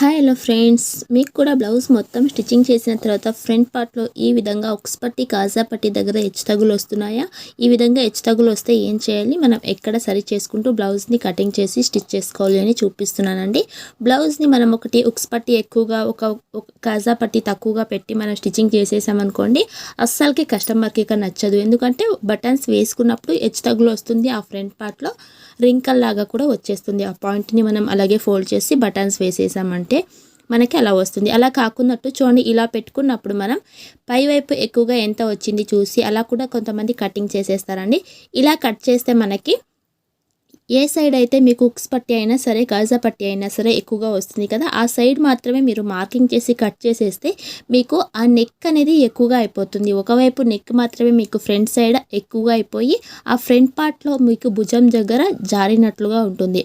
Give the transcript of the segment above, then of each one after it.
Hi hello friends. మీకు కూడా blouse మొత్తం స్టిచ్చింగ్ చేసిన తర్వాత ఫ్రంట్ పార్ట్లో ఈ విధంగా ఉక్స్ పట్టి కాజా పట్టి దగ్గర హెచ్చుతగులు వస్తున్నాయా? ఈ విధంగా హెచ్చుతగులు వస్తే ఏం చేయాలి? మనం ఎక్కడ సరి చేసుకుంటూ బ్లౌజ్ని కటింగ్ చేసి స్టిచ్ చేసుకోవాలి అని చూపిస్తున్నానండి. బ్లౌజ్ని మనం ఒకటి ఉక్స్ పట్టి ఎక్కువగా ఒక ఒక కాజా పట్టి తక్కువగా పెట్టి మనం స్టిచ్చింగ్ చేసేసామనుకోండి అస్సలకి కస్టమర్కి ఇక నచ్చదు. ఎందుకంటే బటన్స్ వేసుకున్నప్పుడు హెచ్చుతగులు వస్తుంది ఆ ఫ్రంట్ పార్ట్లో రింకల్ లాగా కూడా వచ్చేస్తుంది. ఆ పాయింట్ని మనం అలాగే ఫోల్డ్ చేసి బటన్స్ వేసేసామంటే మనకి అలా వస్తుంది. అలా కాకున్నట్టు చూడండి ఇలా పెట్టుకున్నప్పుడు మనం పైవైపు ఎక్కువగా ఎంత వచ్చింది చూసి అలా కూడా కొంతమంది కటింగ్ చేసేస్తారండి. ఇలా కట్ చేస్తే మనకి ఏ సైడ్ అయితే మీకు ఉక్స్ పట్టి అయినా సరే గాజా పట్టి అయినా సరే ఎక్కువగా వస్తుంది కదా. ఆ సైడ్ మాత్రమే మీరు మార్కింగ్ చేసి కట్ చేసేస్తే మీకు ఆ నెక్ అనేది ఎక్కువగా అయిపోతుంది. ఒకవైపు నెక్ మాత్రమే మీకు ఫ్రంట్ సైడ్ ఎక్కువగా అయిపోయి ఆ ఫ్రంట్ పార్ట్లో మీకు భుజం దగ్గర జారినట్లుగా ఉంటుంది.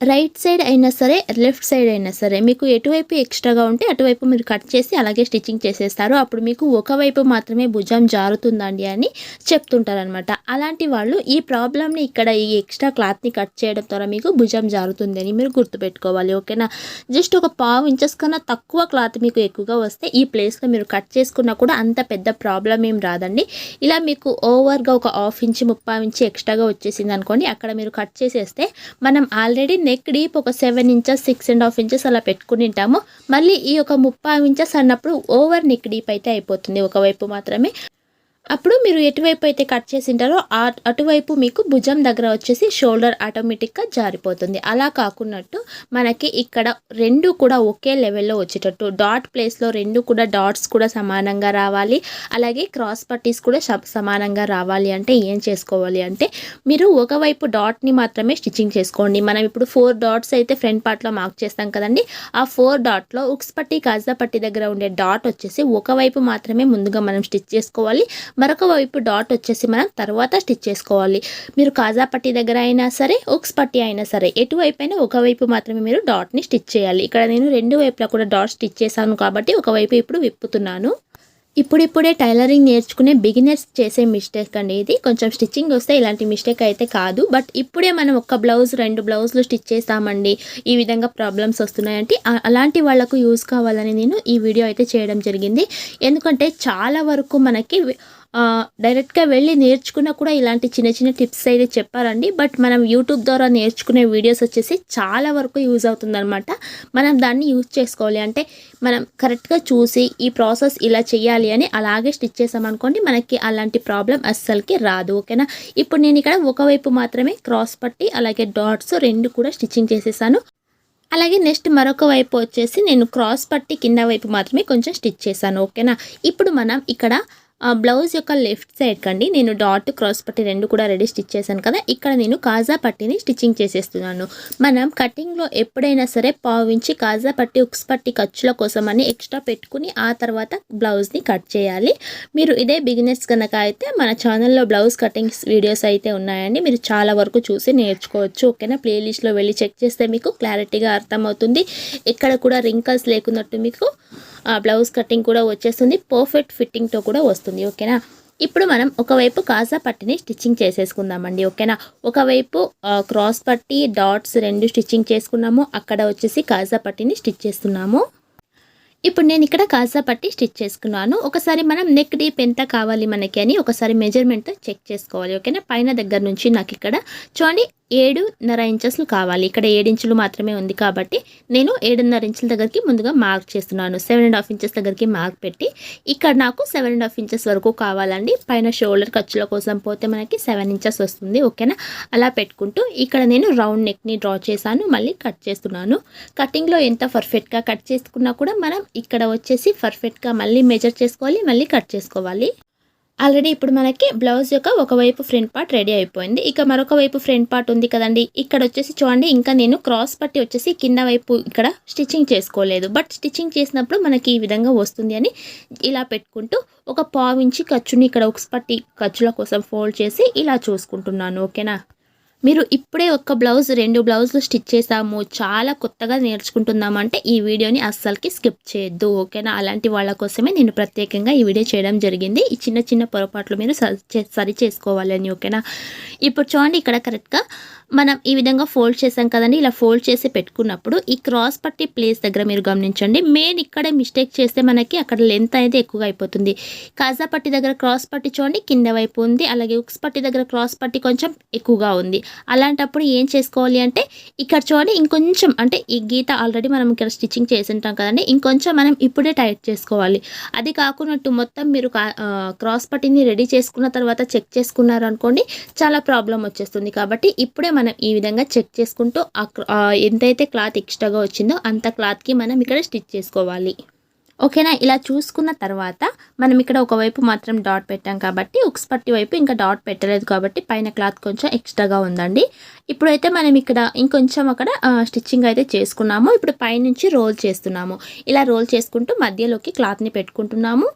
రైట్ సైడ్ అయినా సరే లెఫ్ట్ సైడ్ అయినా సరే మీకు ఎటువైపు ఎక్స్ట్రాగా ఉంటే అటువైపు మీరు కట్ చేసి అలాగే స్టిచ్చింగ్ చేసేస్తారు. అప్పుడు మీకు ఒకవైపు మాత్రమే భుజం జారుతుందండి అని చెప్తుంటారనమాట అలాంటి వాళ్ళు ఈ ప్రాబ్లమ్ని ఇక్కడ ఈ ఎక్స్ట్రా క్లాత్ని కట్ చేయడం ద్వారా మీకు భుజం జారుతుంది అని మీరు గుర్తుపెట్టుకోవాలి ఓకేనా? జస్ట్ ఒక పావు ఇంచెస్ కన్నా తక్కువ క్లాత్ మీకు ఎక్కువగా వస్తే ఈ ప్లేస్లో మీరు కట్ చేసుకున్నా కూడా అంత పెద్ద ప్రాబ్లం ఏం రాదండి. ఇలా మీకు ఓవర్గా ఒక హాఫ్ ఇంచ్ ముప్పై ఇంచ్ ఎక్స్ట్రాగా వచ్చేసింది అనుకోండి అక్కడ మీరు కట్ చేసేస్తే మనం ఆల్రెడీ నెక్ డీప్ ఒక seven inches six and half inches అలా పెట్టుకుని ఉంటాము. మళ్ళీ ఈ ఒక ముప్పై ఇంచెస్ అన్నప్పుడు ఓవర్ నెక్ డీప్ అయితే అయిపోతుంది. ఒకవైపు మాత్రమే. అప్పుడు మీరు ఎటువైపు అయితే కట్ చేసి ఉంటారో అటువైపు మీకు భుజం దగ్గర వచ్చేసి షోల్డర్ ఆటోమేటిక్గా జారిపోతుంది. అలా కాకున్నట్టు మనకి ఇక్కడ రెండు కూడా ఒకే లెవెల్లో వచ్చేటట్టు. డాట్ ప్లేస్లో రెండు కూడా డాట్స్ కూడా సమానంగా రావాలి. అలాగే క్రాస్ పట్టీస్ కూడా సమానంగా రావాలి అంటే ఏం చేసుకోవాలి అంటే మీరు ఒకవైపు డాట్ని మాత్రమే స్టిచ్చింగ్ చేసుకోండి. మనం ఇప్పుడు ఫోర్ డాట్స్ అయితే ఫ్రంట్ పార్ట్లో మార్క్ చేస్తాం కదండి. ఆ ఫోర్ డాట్లో ఉక్స్ పట్టి కాజా పట్టి దగ్గర ఉండే డాట్ వచ్చేసి ఒకవైపు మాత్రమే ముందుగా మనం స్టిచ్ చేసుకోవాలి. మరొక వైపు డాట్ వచ్చేసి మనం తర్వాత స్టిచ్ చేసుకోవాలి. మీరు కాజా పట్టి దగ్గర అయినా సరే ఉక్స్ పట్టి అయినా సరే ఎటువైపు అయినా ఒకవైపు మాత్రమే మీరు డాట్ని స్టిచ్ చేయాలి. ఇక్కడ నేను రెండు వైపులా కూడా డాట్ స్టిచ్ చేశాను కాబట్టి ఒకవైపు ఇప్పుడు విప్పుతున్నాను. ఇప్పుడిప్పుడే టైలరింగ్ నేర్చుకునే బిగినర్స్ చేసే మిస్టేక్ అండి ఇది. కొంచెం స్టిచ్చింగ్ వస్తే ఇలాంటి మిస్టేక్ అయితే కాదు. బట్ ఇప్పుడే మనం ఒక బ్లౌజ్ రెండు బ్లౌజ్లు స్టిచ్ చేస్తామండి. ఈ విధంగా ప్రాబ్లమ్స్ వస్తున్నాయంటే అలాంటి వాళ్ళకు యూస్ కావాలని నేను ఈ వీడియో అయితే చేయడం జరిగింది. ఎందుకంటే చాలా వరకు మనకి డైరెక్ట్గా వెళ్ళి నేర్చుకున్నా కూడా ఇలాంటి చిన్న చిన్న టిప్స్ అయితే చెప్పారండి. బట్ మనం యూట్యూబ్ ద్వారా నేర్చుకునే వీడియోస్ వచ్చేసి చాలా వరకు యూజ్ అవుతుందన్నమాట. మనం దాన్ని యూజ్ చేసుకోవాలి. అంటే మనం కరెక్ట్గా చూసి ఈ ప్రాసెస్ ఇలా చేయాలి అని అలాగే స్టిచ్ చేసామనుకోండి మనకి అలాంటి ప్రాబ్లం అస్సలకి రాదు. ఓకేనా ఇప్పుడు నేను ఇక్కడ ఒకవైపు మాత్రమే క్రాస్ పట్టి అలాగే డాట్స్ రెండు కూడా స్టిచ్చింగ్ చేసేసాను. అలాగే నెక్స్ట్ మరొక వైపు వచ్చేసి నేను క్రాస్ పట్టి కింద వైపు మాత్రమే కొంచెం స్టిచ్ చేశాను. ఓకేనా ఇప్పుడు మనం ఇక్కడ బ్లౌజ్ యొక్క లెఫ్ట్ సైడ్ కండి నేను డాట్ క్రాస్ పట్టి రెండు కూడా రెడీ స్టిచ్ చేశాను కదా. ఇక్కడ నేను కాజా పట్టిని స్టిచ్చింగ్ చేసేస్తున్నాను. మనం కటింగ్లో ఎప్పుడైనా సరే పావించి కాజా పట్టి ఉక్స్ పట్టి ఖర్చుల కోసం అని ఎక్స్ట్రా పెట్టుకుని ఆ తర్వాత బ్లౌజ్ని కట్ చేయాలి. మీరు ఇదే బిగినర్స్ కనుక అయితే మన ఛానల్లో బ్లౌజ్ కటింగ్స్ వీడియోస్ అయితే ఉన్నాయండి. మీరు చాలా వరకు చూసి నేర్చుకోవచ్చు. ఓకేనా? ప్లేలిస్ట్లో వెళ్ళి చెక్ చేస్తే మీకు క్లారిటీగా అర్థమవుతుంది. ఎక్కడ కూడా రింకల్స్ లేకున్నట్టు మీకు బ్లౌజ్ కటింగ్ కూడా వచ్చేస్తుంది. పర్ఫెక్ట్ ఫిట్టింగ్తో కూడా వస్తుంది. ఓకేనా? ఇప్పుడు మనం ఒకవైపు కాజా పట్టిని స్టిచ్చింగ్ చేసేసుకుందామండి. ఓకేనా? ఒకవైపు క్రాస్ పట్టి డాట్స్ రెండు స్టిచ్చింగ్ చేసుకున్నాము. అక్కడ వచ్చేసి కాజా పట్టిని స్టిచ్ చేస్తున్నాము. ఇప్పుడు నేను ఇక్కడ కాజా పట్టి స్టిచ్ చేసుకున్నాను. ఒకసారి మనం నెక్ డీప్ ఎంత కావాలి మనకి అని ఒకసారి మెజర్మెంట్ చెక్ చేసుకోవాలి. ఓకేనా? పైన దగ్గర నుంచి నాకు ఇక్కడ చూడండి ఏడున్నర ఇంచెస్లు కావాలి. ఇక్కడ ఏడించులు మాత్రమే ఉంది కాబట్టి నేను ఏడున్నర ఇంచుల దగ్గరికి ముందుగా మార్క్ చేస్తున్నాను. సెవెన్ అండ్ హాఫ్ ఇంచెస్ దగ్గరికి మార్క్ పెట్టి ఇక్కడ నాకు సెవెన్ అండ్ హాఫ్ ఇంచెస్ వరకు కావాలండి. పైన షోల్డర్ ఖర్చుల కోసం పోతే మనకి సెవెన్ ఇంచెస్ వస్తుంది. ఓకేనా? అలా పెట్టుకుంటూ ఇక్కడ నేను రౌండ్ నెక్ని డ్రా చేశాను. మళ్ళీ కట్ చేస్తున్నాను. కటింగ్లో ఎంత పర్ఫెక్ట్గా కట్ చేసుకున్నా కూడా మనం ఇక్కడ వచ్చేసి పర్ఫెక్ట్గా మళ్ళీ మెజర్ చేసుకోవాలి మళ్ళీ కట్ చేసుకోవాలి. ఆల్రెడీ ఇప్పుడు మనకి బ్లౌజ్ యొక్క ఒకవైపు ఫ్రంట్ పార్ట్ రెడీ అయిపోయింది. ఇక మరొక వైపు ఫ్రంట్ పార్ట్ ఉంది కదండి. ఇక్కడ వచ్చేసి చూడండి ఇంకా నేను క్రాస్ పట్టి వచ్చేసి కింద వైపు ఇక్కడ స్టిచ్చింగ్ చేసుకోలేదు. బట్ స్టిచ్చింగ్ చేసినప్పుడు మనకి ఈ విధంగా వస్తుంది అని ఇలా పెట్టుకుంటూ ఒక పావించి ఖర్చుని ఇక్కడ ఒక పట్టి ఖర్చుల కోసం ఫోల్డ్ చేసి ఇలా చూసుకుంటున్నాను. ఓకేనా మీరు ఇప్పుడే ఒక్క బ్లౌజ్ రెండు బ్లౌజులు స్టిచ్ చేసాము చాలా కొత్తగా నేర్చుకుంటున్నామంటే ఈ వీడియోని అస్సలకి స్కిప్ చేయొద్దు ఓకేనా? అలాంటి వాళ్ళ కోసమే నేను ప్రత్యేకంగా ఈ వీడియో చేయడం జరిగింది. ఈ చిన్న చిన్న పొరపాట్లు మీరు సరి చే- సరి చేసుకోవాలని ఓకేనా? ఇప్పుడు చూడండి ఇక్కడ కరెక్ట్గా మనం ఈ విధంగా ఫోల్డ్ చేసాం కదండి ఇలా ఫోల్డ్ చేసి పెట్టుకున్నప్పుడు ఈ క్రాస్ పట్టి ప్లేస్ దగ్గర మీరు గమనించండి. మెయిన్ ఇక్కడే మిస్టేక్ చేస్తే మనకి అక్కడ లెంత్ అనేది ఎక్కువగా అయిపోతుంది. కాజా పట్టి దగ్గర క్రాస్ పట్టి చూడండి కింద వైపు ఉంది. అలాగే ఉక్స్ పట్టి దగ్గర క్రాస్ పట్టి కొంచెం ఎక్కువగా ఉంది. అలాంటప్పుడు ఏం చేసుకోవాలి అంటే ఇక్కడ చూడండి ఇంకొంచెం అంటే ఈ గీత ఆల్రెడీ మనం ఇక్కడ స్టిచ్చింగ్ చేసి ఉంటాం కదండి ఇంకొంచెం మనం ఇప్పుడే టైట్ చేసుకోవాలి. అది కాకున్నట్టు మొత్తం మీరు క్రాస్ పట్టిని రెడీ చేసుకున్న తర్వాత చెక్ చేసుకున్నారు అనుకోండి చాలా ప్రాబ్లం వచ్చేస్తుంది. కాబట్టి ఇప్పుడే మనం ఈ విధంగా చెక్ చేసుకుంటూ ఎంతైతే క్లాత్ ఎక్స్ట్రాగా వచ్చిందో అంత క్లాత్కి మనం ఇక్కడ స్టిచ్ చేసుకోవాలి. ఓకేనా? ఇలా చూసుకున్న తర్వాత మనం ఇక్కడ ఒకవైపు మాత్రం డాట్ పెట్టాం కాబట్టి ఉక్స్ పట్టి వైపు ఇంకా డాట్ పెట్టలేదు కాబట్టి పైన క్లాత్ కొంచెం ఎక్స్ట్రాగా ఉందండి. ఇప్పుడైతే మనం ఇక్కడ ఇంకొంచెం అక్కడ స్టిచ్చింగ్ అయితే చేసుకున్నాము. ఇప్పుడు పైనుంచి రోల్ చేస్తున్నాము. ఇలా రోల్ చేసుకుంటూ మధ్యలోకి క్లాత్ని పెట్టుకుంటున్నాము.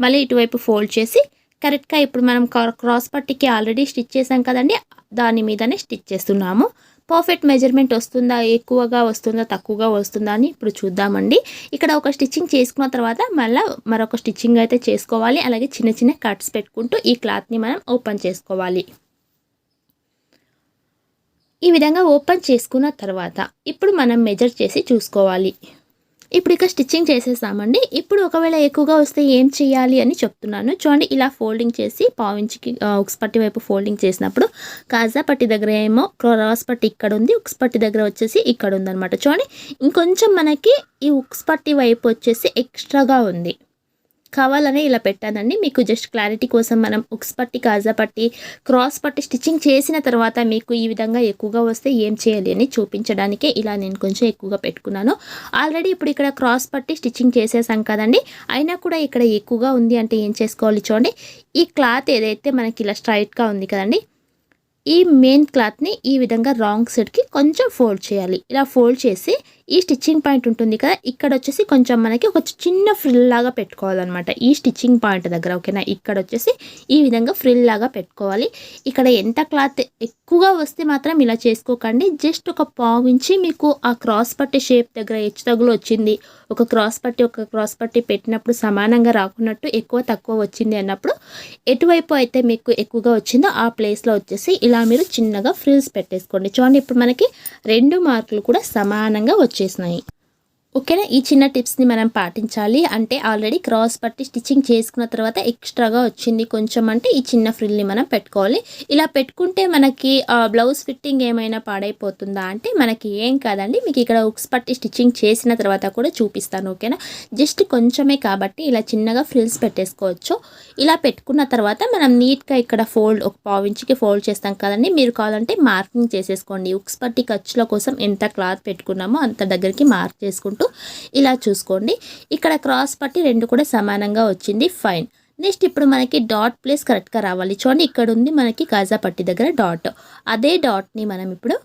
మళ్ళీ ఇటువైపు ఫోల్డ్ చేసి కరెక్ట్గా ఇప్పుడు మనం క్రా- క్రాస్ పట్టికి ఆల్రెడీ స్టిచ్ చేసాం కదండి దాని మీదనే స్టిచ్ చేస్తున్నాము. పర్ఫెక్ట్ మెజర్మెంట్ వస్తుందా ఎక్కువగా వస్తుందా తక్కువగా వస్తుందా అని ఇప్పుడు చూద్దామండి. ఇక్కడ ఒక స్టిచ్చింగ్ చేసుకున్న తర్వాత మళ్ళీ మరొక స్టిచ్చింగ్ అయితే చేసుకోవాలి. అలాగే చిన్న చిన్న కట్స్ పెట్టుకుంటూ ఈ క్లాత్ని మనం ఓపెన్ చేసుకోవాలి. ఈ విధంగా ఓపెన్ చేసుకున్న తర్వాత ఇప్పుడు మనం మెజర్ చేసి చూసుకోవాలి. ఇప్పుడు ఇక స్టిచ్చింగ్ చేసేసామండి. ఇప్పుడు ఒకవేళ ఎక్కువగా వస్తే ఏం చేయాలి అని చెప్తున్నాను. చూడండి ఇలా ఫోల్డింగ్ చేసి పావించికి ఉక్స్ పట్టి వైపు ఫోల్డింగ్ చేసినప్పుడు కాజా పట్టి దగ్గర ఏమో క్రాస్ పట్టి ఇక్కడ ఉంది ఉక్స్ పట్టి దగ్గర వచ్చేసి ఇక్కడ ఉందనమాట చూడండి ఇంకొంచెం మనకి ఈ ఉక్స్ పట్టి వైపు వచ్చేసి ఎక్స్ట్రాగా ఉంది. కావాలని ఇలా పెట్టానండి. మీకు జస్ట్ క్లారిటీ కోసం మనం ఉక్స్ పట్టి కాజా పట్టి క్రాస్ పట్టి స్టిచ్చింగ్ చేసిన తర్వాత మీకు ఈ విధంగా ఎక్కువగా వస్తే ఏం చేయాలి అని చూపించడానికే ఇలా నేను కొంచెం ఎక్కువగా పెట్టుకున్నాను. ఆల్రెడీ ఇప్పుడు ఇక్కడ క్రాస్ పట్టి స్టిచ్చింగ్ చేసేసాం కదండి. అయినా కూడా ఇక్కడ ఎక్కువగా ఉంది అంటే ఏం చేసుకోవాలి చూడండి. ఈ క్లాత్ ఏదైతే మనకి ఇలా స్ట్రైట్గా ఉంది కదండి. ఈ మెయిన్ క్లాత్ని ఈ విధంగా రాంగ్ సైడ్కి కొంచెం ఫోల్డ్ చేయాలి. ఇలా ఫోల్డ్ చేసి ఈ స్టిచ్చింగ్ పాయింట్ ఉంటుంది కదా ఇక్కడ వచ్చేసి కొంచెం మనకి ఒక చిన్న ఫ్రిల్ లాగా పెట్టుకోవాలన్నమాట. ఈ స్టిచ్చింగ్ పాయింట్ దగ్గర ఓకేనా? ఇక్కడ వచ్చేసి ఈ విధంగా ఫ్రిల్ లాగా పెట్టుకోవాలి. ఇక్కడ ఎంత క్లాత్ ఎక్కువగా వస్తే మాత్రం ఇలా చేసుకోకండి. జస్ట్ ఒక పావు మీకు ఆ క్రాస్ పట్టి షేప్ దగ్గర హెచ్చు తగులు వచ్చింది. ఒక క్రాస్ పట్టి ఒక క్రాస్ పట్టి పెట్టినప్పుడు సమానంగా రాకున్నట్టు ఎక్కువ తక్కువ వచ్చింది అన్నప్పుడు ఎటువైపు అయితే మీకు ఎక్కువగా వచ్చిందో ఆ ప్లేస్లో వచ్చేసి ఇలా మీరు చిన్నగా ఫ్రిల్స్ పెట్టేసుకోండి. చూడండి ఇప్పుడు మనకి రెండు మార్కులు కూడా సమానంగా వచ్చేసినాయి ఓకేనా? ఈ చిన్న టిప్స్ని మనం పాటించాలి. అంటే ఆల్రెడీ క్రాస్ పట్టి స్టిచ్చింగ్ చేసుకున్న తర్వాత ఎక్స్ట్రాగా వచ్చింది కొంచెం అంటే ఈ చిన్న ఫ్రిల్ని మనం పెట్టుకోవాలి. ఇలా పెట్టుకుంటే మనకి బ్లౌజ్ ఫిట్టింగ్ ఏమైనా పాడైపోతుందా అంటే మనకి ఏం కాదండి. మీకు ఇక్కడ ఉక్స్ పట్టి స్టిచ్చింగ్ చేసిన తర్వాత కూడా చూపిస్తాను ఓకేనా? జస్ట్ కొంచెమే కాబట్టి ఇలా చిన్నగా ఫ్రిల్స్ పెట్టేసుకోవచ్చు. ఇలా పెట్టుకున్న తర్వాత మనం నీట్గా ఇక్కడ ఫోల్డ్ ఒక పావు ఇంచుకి ఫోల్డ్ చేస్తాం కదండి. మీరు కావాలంటే మార్కింగ్ చేసేసుకోండి. ఉక్స్ పట్టి ఖర్చుల కోసం ఎంత క్లాత్ పెట్టుకున్నామో అంత దగ్గరికి మార్క్ చేసుకుంటూ ఇలా చూసుకోండి. ఇక్కడ క్రాస్ పట్టి రెండు కూడా సమానంగా వచ్చింది. ఫైన్ నెక్స్ట్ ఇప్పుడు మనకి డాట్ ప్లేస్ కరెక్ట్గా రావాలి. చూడండి ఇక్కడ ఉంది మనకి కాజా పట్టి దగ్గర డాట్ అదే డాట్ని మనం ఇప్పుడు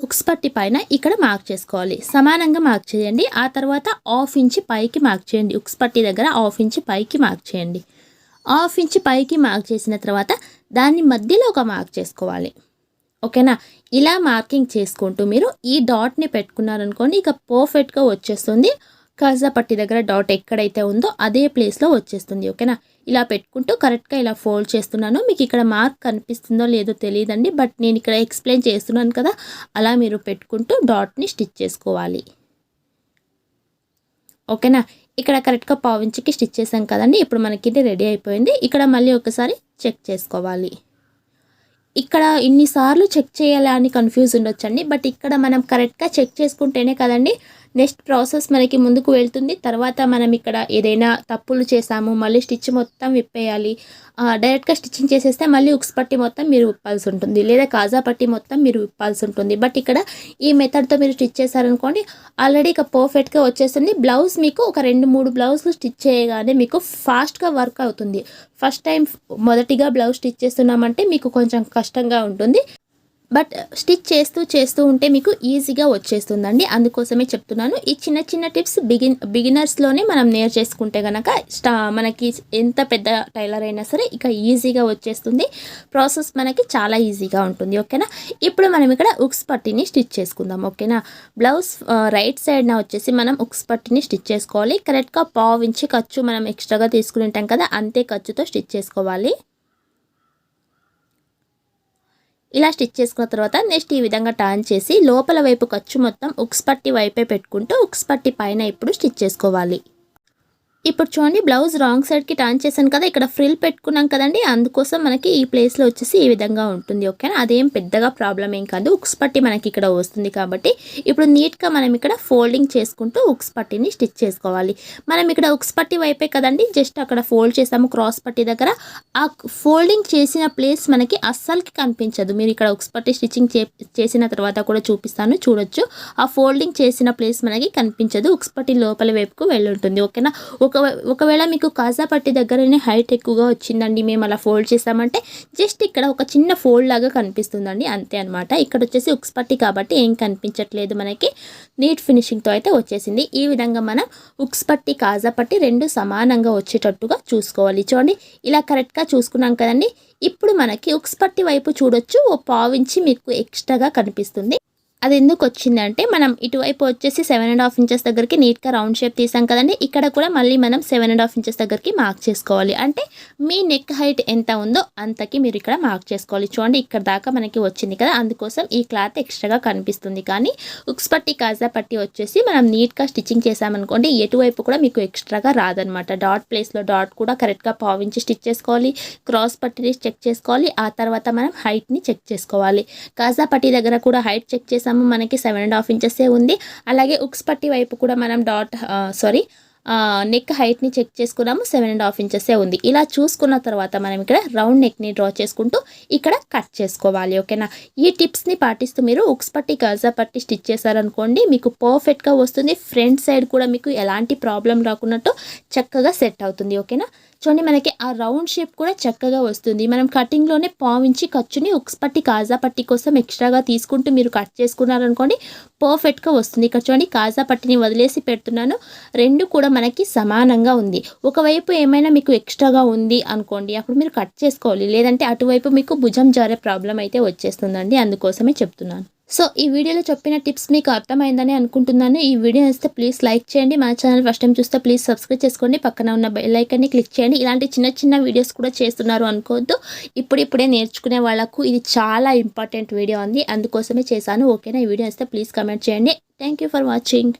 ఉక్స్ పట్టి పైన ఇక్కడ మార్క్ చేసుకోవాలి. సమానంగా మార్క్ చేయండి. ఆ తర్వాత హాఫ్ ఇంచ్ పైకి మార్క్ చేయండి. ఉక్స్ పట్టి దగ్గర హాఫ్ ఇంచ్ పైకి మార్క్ చేయండి. హాఫ్ ఇంచ్ పైకి మార్క్ చేసిన తర్వాత దాన్ని మధ్యలో ఒక మార్క్ చేసుకోవాలి. ఓకేనా? ఇలా మార్కింగ్ చేసుకుంటూ మీరు ఈ డాట్ని పెట్టుకున్నారనుకోండి ఇక పర్ఫెక్ట్గా వచ్చేస్తుంది. కాజా పట్టి దగ్గర డాట్ ఎక్కడైతే ఉందో అదే ప్లేస్లో వచ్చేస్తుంది ఓకేనా? ఇలా పెట్టుకుంటూ కరెక్ట్గా ఇలా ఫోల్డ్ చేస్తున్నాను. మీకు ఇక్కడ మార్క్ కనిపిస్తుందో లేదో తెలియదండి బట్ నేను ఇక్కడ ఎక్స్ప్లెయిన్ చేస్తున్నాను కదా అలా మీరు పెట్టుకుంటూ డాట్ని స్టిచ్ చేసుకోవాలి. ఓకేనా? ఇక్కడ కరెక్ట్గా పావించికి స్టిచ్ చేసాం కదండి ఇప్పుడు మనకి రెడీ అయిపోయింది. ఇక్కడ మళ్ళీ ఒకసారి చెక్ చేసుకోవాలి. ఇక్కడ ఇన్నిసార్లు చెక్ చేయాలని అని కన్ఫ్యూజ్ ఉండొచ్చండి. బట్ ఇక్కడ మనం కరెక్ట్గా చెక్ చేసుకుంటేనే కదండి నెక్స్ట్ ప్రాసెస్ మనకి ముందుకు వెళ్తుంది. తర్వాత మనం ఇక్కడ ఏదైనా తప్పులు చేసాము మళ్ళీ స్టిచ్ మొత్తం విప్పేయాలి. డైరెక్ట్గా స్టిచ్చింగ్ చేసేస్తే మళ్ళీ ఉక్స్ పట్టి మొత్తం మీరు విప్పాల్సి ఉంటుంది. లేదా కాజా పట్టి మొత్తం మీరు విప్పాల్సి ఉంటుంది. బట్ ఇక్కడ ఈ మెథడ్తో మీరు స్టిచ్ చేశారనుకోండి ఆల్రెడీ ఇక పర్ఫెక్ట్గా వచ్చేస్తుంది. బ్లౌజ్ మీకు ఒక రెండు మూడు బ్లౌజ్లు స్టిచ్ చేయగానే మీకు ఫాస్ట్గా వర్క్ అవుతుంది. ఫస్ట్ టైం మొదటిగా బ్లౌజ్ స్టిచ్ చేస్తున్నామంటే మీకు కొంచెం కష్టంగా ఉంటుంది. బట్ స్టిచ్ చేస్తూ చేస్తూ ఉంటే మీకు ఈజీగా వచ్చేస్తుందండి. అందుకోసమే చెప్తున్నాను. ఈ చిన్న చిన్న టిప్స్ బిగిన్ బిగినర్స్లోనే మనం నేర్చేసుకుంటే కనుక స్టా మనకి ఎంత పెద్ద టైలర్ అయినా సరే ఇక ఈజీగా వచ్చేస్తుంది. ప్రాసెస్ మనకి చాలా ఈజీగా ఉంటుంది. ఓకేనా? ఇప్పుడు మనం ఇక్కడ ఉక్స్ పట్టిని స్టిచ్ చేసుకుందాం. ఓకేనా? బ్లౌజ్ రైట్ సైడ్న వచ్చేసి మనం ఉక్స్ పట్టిని స్టిచ్ చేసుకోవాలి. కరెక్ట్గా పావు ఇంచి ఖర్చు మనం ఎక్స్ట్రాగా తీసుకుని ఉంటాం కదా అంతే ఖర్చుతో స్టిచ్ చేసుకోవాలి. ఇలా స్టిచ్ చేసుకున్న తర్వాత నెక్స్ట్ ఈ విధంగా టర్న్ చేసి లోపల వైపు ఖర్చు మొత్తం ఉక్స్ పట్టి వైపే పెట్టుకుంటూ ఉక్స్ పట్టి పైన ఇప్పుడు స్టిచ్ చేసుకోవాలి. ఇప్పుడు చూడండి బ్లౌజ్ రాంగ్ సైడ్కి టర్న్ చేశాను కదా ఇక్కడ ఫ్రిల్ పెట్టుకున్నాం కదండి అందుకోసం మనకి ఈ ప్లేస్లో వచ్చేసి ఈ విధంగా ఉంటుంది ఓకేనా? అదేం పెద్దగా ప్రాబ్లం ఏం కాదు ఉక్స్ పట్టి మనకి ఇక్కడ వస్తుంది కాబట్టి ఇప్పుడు నీట్గా మనం ఇక్కడ ఫోల్డింగ్ చేసుకుంటూ ఉక్స్ పట్టిని స్టిచ్ చేసుకోవాలి. మనం ఇక్కడ ఉక్స్ పట్టి వైపే కదండి జస్ట్ అక్కడ ఫోల్డ్ చేసాము క్రాస్ పట్టి దగ్గర ఆ ఫోల్డింగ్ చేసిన ప్లేస్ మనకి అస్సలకి కనిపించదు. మీరు ఇక్కడ ఉక్స్ పట్టి స్టిచ్చింగ్ చేసిన తర్వాత కూడా చూపిస్తాను చూడొచ్చు. ఆ ఫోల్డింగ్ చేసిన ప్లేస్ మనకి కనిపించదు ఉక్స్ పట్టి లోపల వైపుకు వెళ్ళుంటుంది ఓకేనా? ఒక ఒకవేళ మీకు కాజా పట్టి దగ్గరనే హైట్ ఎక్కువగా వచ్చిందండి మేము అలా ఫోల్డ్ చేసామంటే జస్ట్ ఇక్కడ ఒక చిన్న ఫోల్డ్ లాగా కనిపిస్తుందండి అంతే అనమాట ఇక్కడ వచ్చేసి ఉక్స్ పట్టి కాబట్టి ఏం కనిపించట్లేదు మనకి. నీట్ ఫినిషింగ్తో అయితే వచ్చేసింది. ఈ విధంగా మనం ఉక్స్ పట్టి కాజా పట్టి రెండు సమానంగా వచ్చేటట్టుగా చూసుకోవాలి. చూడండి ఇలా కరెక్ట్గా చూసుకున్నాం కదండి. ఇప్పుడు మనకి ఉక్స్ పట్టి వైపు చూడొచ్చు ఓ పావించి మీకు ఎక్స్ట్రాగా కనిపిస్తుంది. అది ఎందుకు వచ్చిందంటే మనం ఇటువైపు వచ్చేసి సెవెన్ అండ్ హాఫ్ ఇంచెస్ దగ్గరికి నీట్గా రౌండ్ షేప్ తీసాం కదండి. ఇక్కడ కూడా మళ్ళీ మనం సెవెన్ అండ్ హాఫ్ ఇంచెస్ దగ్గరికి మార్క్ చేసుకోవాలి. అంటే మీ నెక్ హైట్ ఎంత ఉందో అంతకి మీరు ఇక్కడ మార్క్ చేసుకోవాలి. చూడండి ఇక్కడ దాకా మనకి వచ్చింది కదా. అందుకోసం ఈ క్లాత్ ఎక్స్ట్రాగా కనిపిస్తుంది. కానీ ఉక్స్ పట్టి కాజా పట్టి వచ్చేసి మనం నీట్గా స్టిచ్చింగ్ చేసామనుకోండి ఎటువైపు కూడా మీకు ఎక్స్ట్రాగా రాదనమాట. డాట్ ప్లేస్లో డాట్ కూడా కరెక్ట్గా పావించి స్టిచ్ చేసుకోవాలి. క్రాస్ పట్టిని చెక్ చేసుకోవాలి. ఆ తర్వాత మనం హైట్ని చెక్ చేసుకోవాలి. కాజా పట్టి దగ్గర కూడా హైట్ చెక్ చేసాం మనకి సెవెన్ అండ్ హాఫ్ ఇంచెసే ఉంది. అలాగే ఉక్స్ పట్టి వైపు కూడా మనం డాట్ సారీ uh, నెక్ హైట్ని చెక్ చేసుకున్నాము. సెవెన్ అండ్ హాఫ్ ఇంచెసే ఉంది. ఇలా చూసుకున్న తర్వాత మనం ఇక్కడ రౌండ్ నెక్ని డ్రా చేసుకుంటూ ఇక్కడ కట్ చేసుకోవాలి ఓకేనా ఈ టిప్స్ని పాటిస్తూ మీరు ఉక్స్ పట్టి గజా పట్టి స్టిచ్ చేశారనుకోండి మీకు పర్ఫెక్ట్గా వస్తుంది. ఫ్రంట్ సైడ్ కూడా మీకు ఎలాంటి ప్రాబ్లం రాకున్నట్టు చక్కగా సెట్ అవుతుంది ఓకేనా చూడండి మనకి ఆ రౌండ్ షేప్ కూడా చక్కగా వస్తుంది. మనం కటింగ్లోనే పావించి ఖర్చుని ఉక్స్ పట్టి కాజా పట్టి కోసం ఎక్స్ట్రాగా తీసుకుంటూ మీరు కట్ చేసుకున్నారనుకోండి పర్ఫెక్ట్గా వస్తుంది. ఇక్కడ చూడండి కాజా పట్టిని వదిలేసి పెడుతున్నాను. రెండు కూడా మనకి సమానంగా ఉంది. ఒకవైపు ఏమైనా మీకు ఎక్స్ట్రాగా ఉంది అనుకోండి అప్పుడు మీరు కట్ చేసుకోవాలి. లేదంటే అటువైపు మీకు భుజం జారే ప్రాబ్లం అయితే వచ్చేస్తుందండి. అందుకోసమే చెప్తున్నాను. సో ఈ వీడియోలో చెప్పిన టిప్స్ మీకు అర్థమైందని అనుకుంటున్నాను. ఈ వీడియో నచ్చితే ప్లీజ్ లైక్ చేయండి. మా ఛానల్ ఫస్ట్ టైం చూస్తే ప్లీజ్ సబ్స్క్రైబ్ చేసుకోండి. పక్కన ఉన్న బెల్లైకన్ని క్లిక్ చేయండి. ఇలాంటి చిన్న చిన్న వీడియోస్ కూడా చేస్తున్నారు అనుకోవద్దు. ఇప్పుడిప్పుడే నేర్చుకునే వాళ్ళకు ఇది చాలా ఇంపార్టెంట్ వీడియో ఉంది అందుకోసమే చేశాను. ఓకేనా? ఈ వీడియో నచ్చితే ప్లీజ్ కమెంట్ చేయండి. Thank for watching.